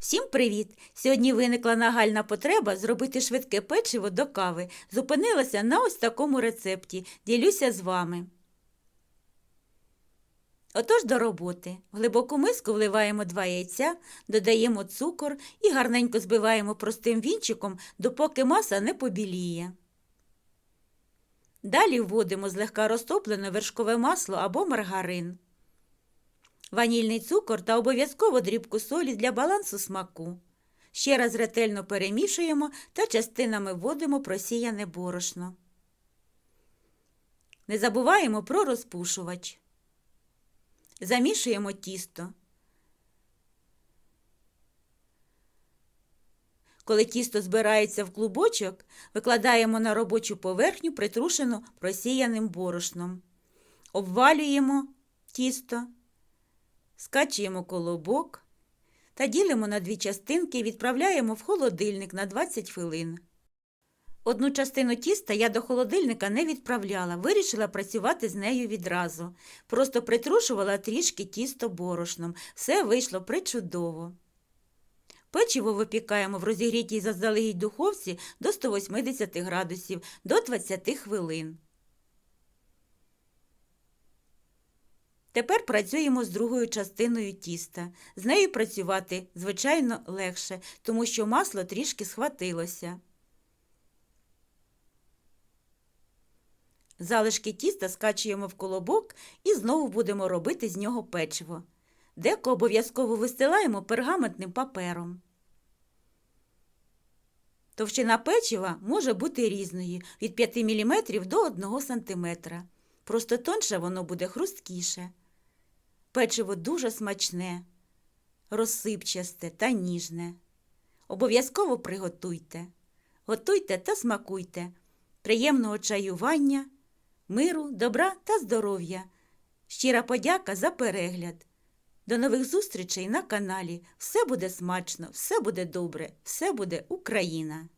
Всім привіт! Сьогодні виникла нагальна потреба зробити швидке печиво до кави. Зупинилася на ось такому рецепті. Ділюся з вами. Отож до роботи. В глибоку миску вливаємо два яйця, додаємо цукор і гарненько збиваємо простим вінчиком, допоки маса не побіліє. Далі вводимо злегка розтоплене вершкове масло або маргарин ванільний цукор та обов'язково дрібку солі для балансу смаку. Ще раз ретельно перемішуємо та частинами вводимо просіяне борошно. Не забуваємо про розпушувач. Замішуємо тісто. Коли тісто збирається в клубочок, викладаємо на робочу поверхню, притрушену просіяним борошном. Обвалюємо тісто скачуємо колобок та ділимо на дві частинки і відправляємо в холодильник на 20 хвилин. Одну частину тіста я до холодильника не відправляла, вирішила працювати з нею відразу. Просто притрушувала трішки тісто борошном. Все вийшло причудово. Печиво випікаємо в розігрітій заздалегідь духовці до 180 градусів до 20 хвилин. Тепер працюємо з другою частиною тіста. З нею працювати, звичайно, легше, тому що масло трішки схватилося. Залишки тіста скачуємо в колобок і знову будемо робити з нього печиво. Деко обов'язково вистилаємо пергаментним папером. Товщина печива може бути різною від 5 мм до 1 см. Просто тонше воно буде хрусткіше. Печиво дуже смачне, розсипчасте та ніжне. Обов'язково приготуйте. Готуйте та смакуйте. Приємного чаювання, миру, добра та здоров'я. Щира подяка за перегляд. До нових зустрічей на каналі. Все буде смачно, все буде добре, все буде Україна!